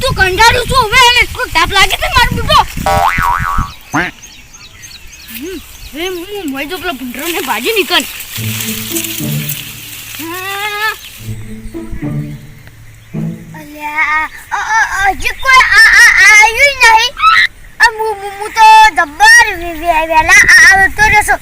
હું તો કંટાળું છું હવે એને એટલો તાપ લાગે છે મારો બુટો? હવે હું મોય તો પેલા ભૂંડરોને ભાજી નીકળ હજી કોઈ આવ્યું નહીં. મુ તો જબ્બર વહેલા આવતો રહેશો.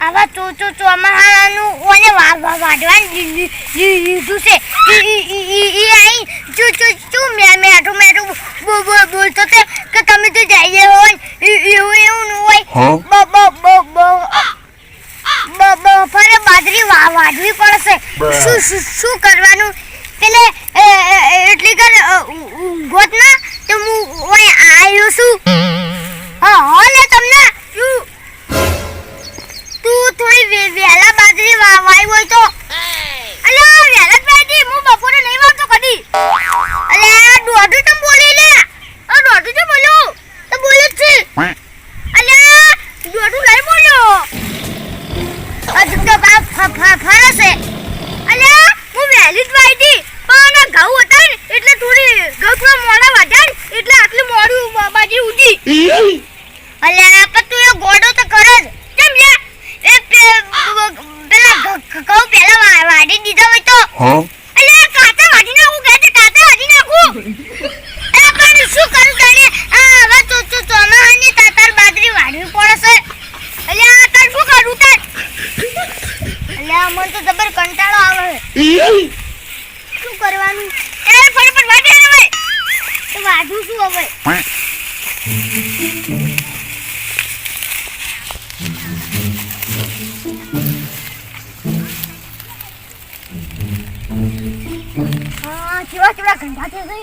આવા ચો ચો ચોમાહાનું ઓને વા વા વાડવાનું લી- લી- લી- લીધું છે ઈ ઈ ઈ ઈ ઈ આઈ ચુ ચુ ચુ મે મેઠું મેઠું બોલ બોલ બોલતો તે કે તમે તો જઈએ હોય ઈ- એવું એવું ન હોય શું કરવાનું? પેલે એટલી કર ઊંઘોત ના તો હું ઓય આવ્યો છું. હા હા લે તમને? તું તું થોડી વહેલા બાજરી વા- વાઈ હોય તો. અલે વહેલા વાઈ હું બપોરે નહીં વાવતો કદી. અલે દોઢું તમ બોલી લે. આ દોઢું તો બોલ્યો તો બોલે જ છે. અલે, દોઢું નહીં બોલ્યો. આ તું બાપ ફ- ફ- ફરે છે અલ્યા વહેલી જ પણ ઘઉં હતા ને એટલે થોડી ઘઉં થોડા મોડા વાઢ્યા એટલે આટલું મોડું બાજી ઉજી અલ્યા પણ તું એ ગોડો તો કરે જ. કેમ લે એ પેલા ઘઉં પેલા વા- વાઢી દીધા હોય તો? અલ્યા કાચા વાઢી નાખું કાંટા વાઢી નાખું? હા કેવા કેવા ઘંટા છે છે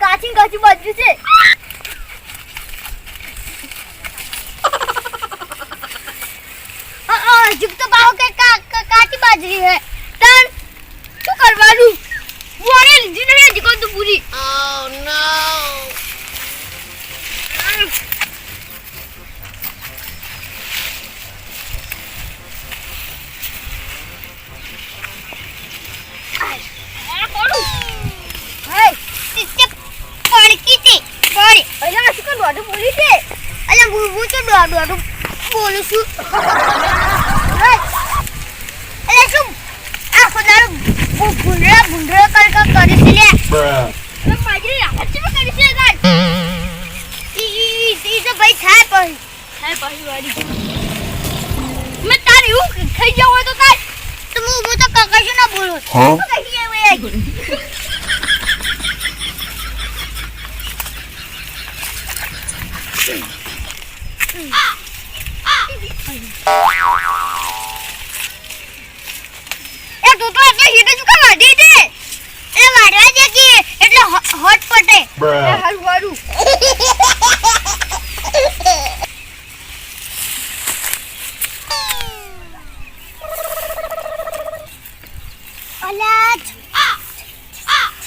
કાચી કાચી બાજુ છે અ, અ, હજુ તો ભાવ કે કા- કા- કાચી બાજરી હે તન શું કરવાનું વોણે લીધી નહીં હજી કોઈ તો પૂરી આ કોનું? હે, તે પડકી તે પડી અલ્યા શું કે દોઢું બોલી છે અલ્યા હું હું તો દોઢું દોઢું બોલું છું હે, અલ્યા શું આખો દાડો ભૂ- ભૂંડરા ભૂંડરા કર કર કરી છે લે Bruh. મેં બાજરી રાહત છે કરી છે ગાડ ઈ ઈ તો ભાઈ થાય પણ થાય પાછી વાડી મેં તારે એવું થઈ જાવ હોય તો કાંઈ તો હું હું તો ક- કશું ના બોલું? શું કહી જાય ભાઈ એ તું તો એટલે હીટ જ કા વાઢી દે એટલે વાઢવા દે કે એટલે હોટ પટે? Bruh. હારું હારું.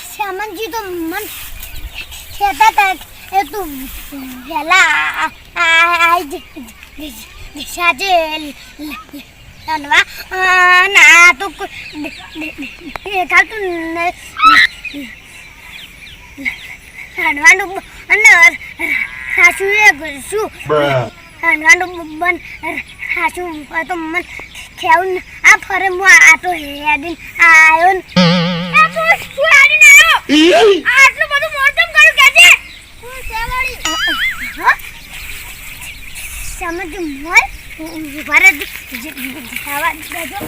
શ્યામનજી તો મન કહેતા હતા એ તું વહેલા આઈ સાજે લનવા ના તો ચાલતું રણવાનું અને સાસુ એ શું. રણવાનું બન સાસુ તો મન ખેવું આ ફરે હું આ તો હેડીન આયો ને. આટલું બધું મોટમ કર્યું કે છે? હું? સેવાડી સમજ મોર ભારત ખાવા દેજો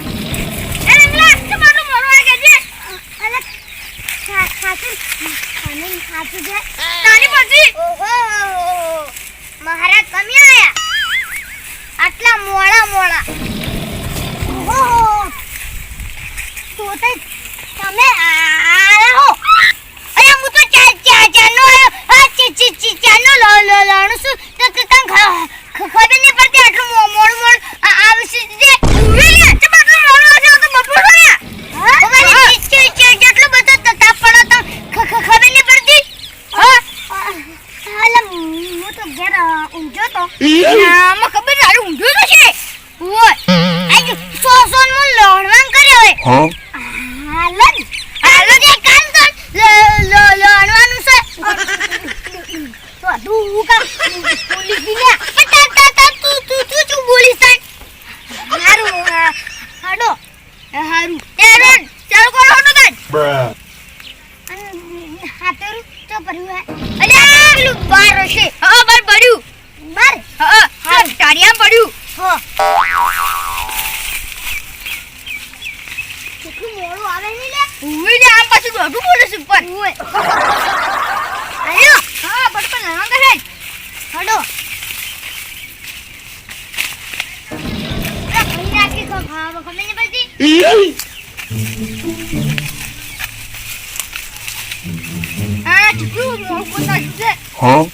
એ રંગલા આટલું બધું મોરવા કે છે અલે ખાતું ખાનું ખાતું છે તાની પછી ઓહો મહારાજ કમી આયા આટલા મોડા મોડા Yeah. બટપન હેલો હા બટપન હંગ હે હડો. હા.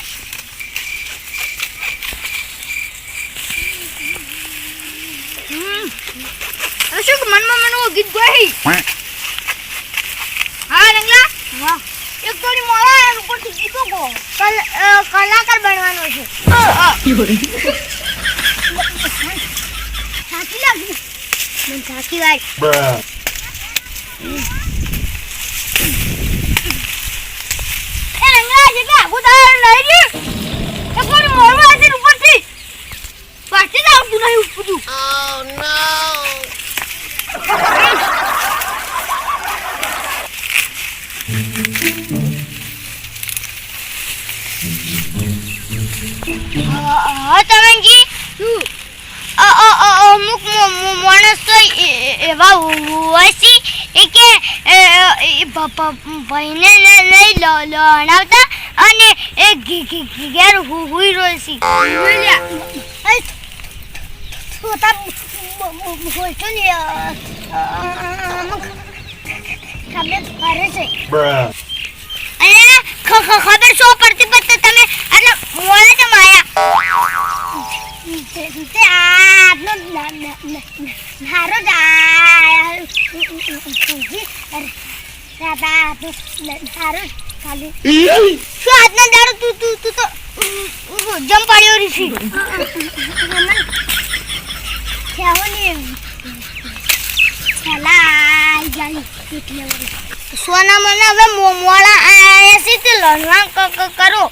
શું મનમાં મનવું ગીત ગઈ હા. એક થોડી મોળા અને ઉપર ટીકી તો કલાકાર બનવાનો છે. સાચી લાગી. સાચી વાત. તરણજી અમુક માણસ એવા હોય છે કે ભાઈને નહીં લણાવતા અને એ ઘેર હુઈ રહ્યો છે. ખબર શું પડતી તમે અને મોળે તો માયા સોના મને હવે મોળા આયા છે તે લણવા કરો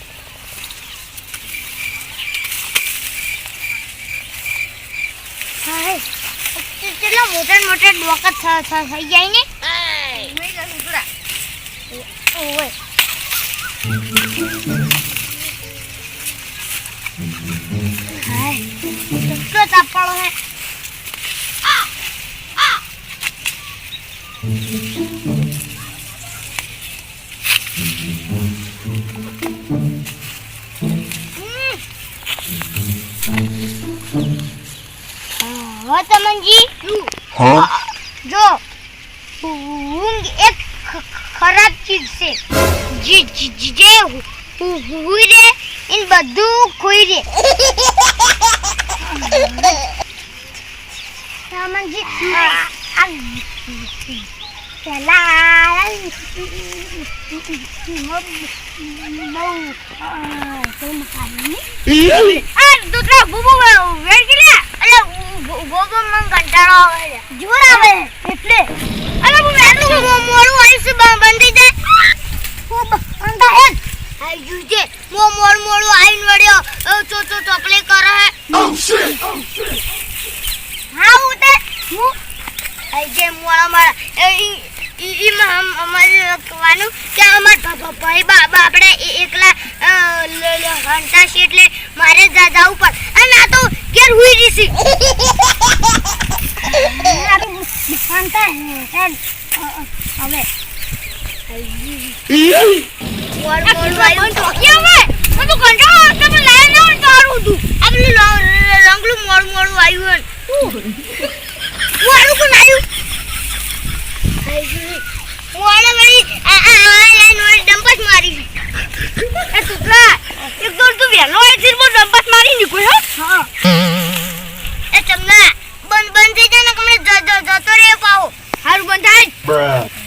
મોટા ડોકા થઈ જાય ને? ઓય કેટલો તાપડો હે? હો તમનજી. હા જો ઊંઘ એક ખરાબ ચીજ છે જે જે હુઈ રે ઇન બધું ખોઈ રે રામનજી આ પેલા બહુ બહુ આ દુધરા અંગ્રેજીમાં અમારે લખવાનું કે અમારા ભાઈ બાબા આપણે એકલા હંતા છે એટલે મારે દાદા ઉપર. અને આ તો ઘેર હુઈ રીસી હવે. બોલ બોલ ભાઈ તો કે હવે! તો કંટાળો આવતો પણ Bruh.